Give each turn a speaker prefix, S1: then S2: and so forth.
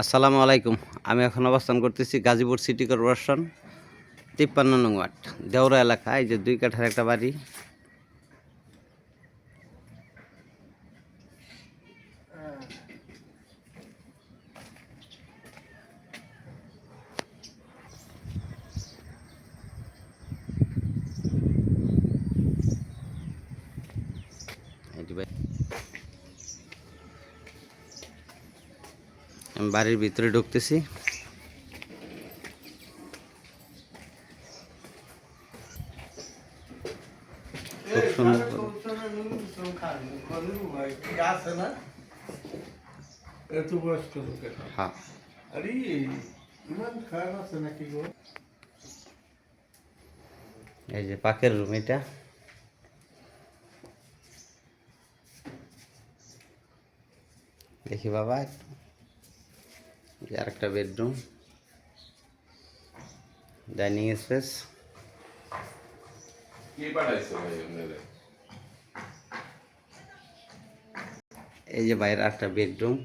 S1: আসসালামু আলাইকুম। আমি এখন অবস্থান করতেছি গাজীপুর সিটি কর্পোরেশন তিপ্পান্ন নং ওয়ার্ড, দেওরা এলাকা, এই যে দুই কাঠার একটা বাড়ি। এই যে আমি বাড়ির ভিতরে ঢুকতেছি খুব সুন্দর
S2: এত বয়স্ক লোকের
S1: হ্যাঁ
S2: আরে ইমান খারাপ আছে নাকি গো
S1: এই যে পাকের রুম এটা দেখি বাবা একটু। এই একটা আরেকটা বেডরুম। Dining space. এই যে বাইরে একটা বেডরুম।